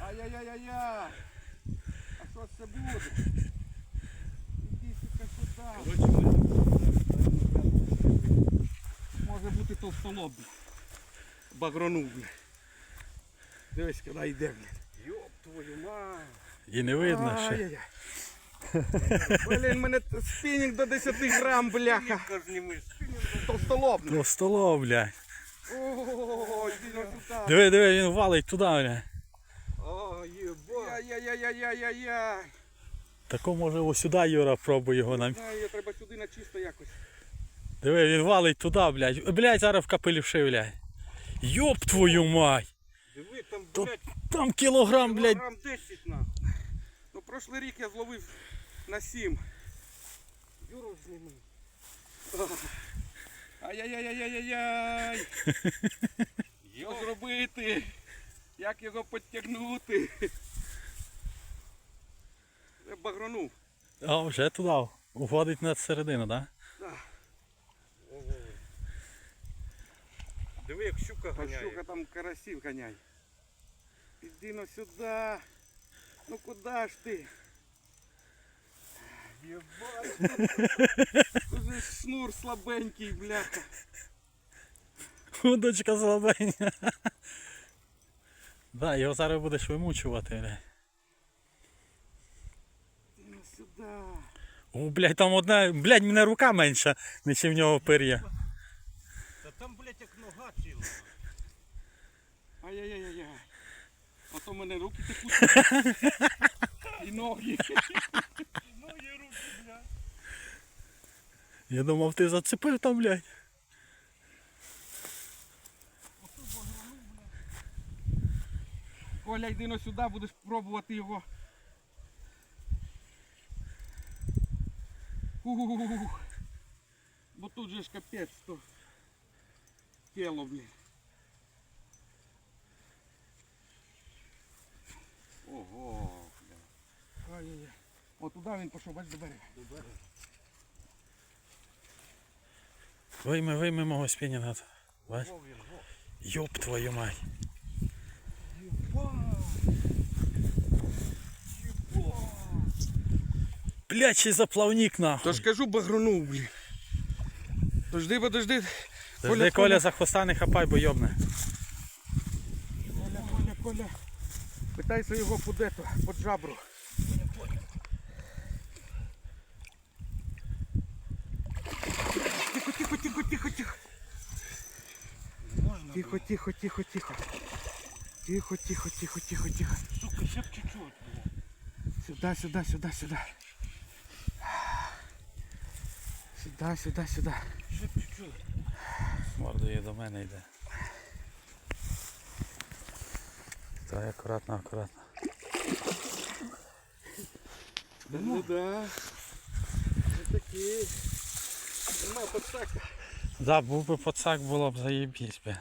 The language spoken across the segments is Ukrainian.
Ай-яй-яй-яй-яй. А що це буде? Іди сюди сюди. Може бути товстолоб. Багронув. Дивись, куди йде, блядь. Йоп твою мать. І не видно ще. Блін, мене спінінг до 10 грам, бляха. Товстолоб. Ну столо, блядь. О, іди на сюди. Диви, диви, він валить туди, блядь. О, єба. Яй-яй-яй-яй-яй-яй. Тако може ось сюди Юра пробує його нам. Знаю, я треба сюди на чисто якось. Диви, він валить туди, блядь. Блядь, зараз в капелюши, блядь. Йоп твою мать! Диви, там, То- блядь, Там кілограм, блядь. кілограм 10 на. Ну, прошлий рік я зловив на 7. Юру зніми. Ай-яй-яй-яй-яй-яй. Що зробити? Як його підтягнути? Я багронув. А вже туди. Уходить на середину, так? Диви, як щука А ганяє. щука там карасів ганяй. Іди ну сюди. Ну куди ж ти? Єбать. Уже шнур слабенький, бляха. Удочка слабенька. Да, його зараз будеш вимучувати. Іди ну сюди. О, блядь, там одна, блядь, мене рука менша, ніж в нього пир'я. Та там, блядь, як нога ціла. Ай-яй-яй-яй. А то в мене руки текуть. І ноги. Руки, блядь. Я думав, ти зацепив там, блядь. Коля, йди ну сюди, будеш пробувати його. Ух. Бо тут же ж капець, то тіло, блін. О, він пішов, бач, до берега. Вийми, вийми мого спінінга. Бач? Йоп твою мать. Блядь, ще заплавник нахуй. Тож кажу багронув, блін. Подожди, подожди. Завжди Коля за хвоста не хапай, бо йобне. Коля, Коля, Коля. Питайся його під ето, під жабру. Тихо, тихо, тихо, тихо, тихо. Можна, Тихо, тихо, тихо, тихо. Тихо, тихо, тихо, тихо, тихо. сука, ще б чуть-чуть. Сюда, сюда, сюда, сюда. Сюда, сюда, сюда. Ще б чуть-чуть. Мордою до мене йде. Так, акуратно, акуратно. Ну да. Ну такі. Нема подсака. Да, був би пацак, було б заєбісь би.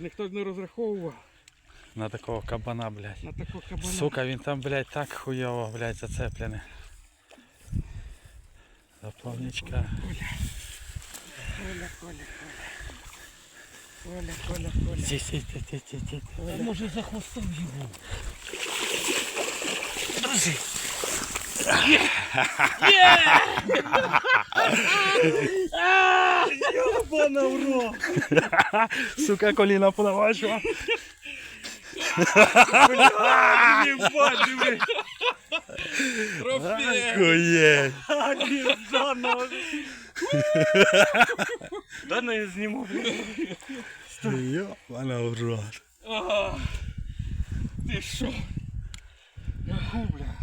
Ніхто ж не розраховував На такого кабана, блядь. на такого кабана. Сука, він там, блядь, так хуйово, блядь, зацеплений. Заплавничка. Коля, Коля, Коля. Коля, Коля, Коля. Ті, ті, ті, ті, ті, ті. А може за хвостом його? Єбана в рот! Сука, коліна понаважила. Єбать, диви! Трофей! Хуєть. А, Єбана! Да не зніму. Йобана в рот. А, Ти що? Губля.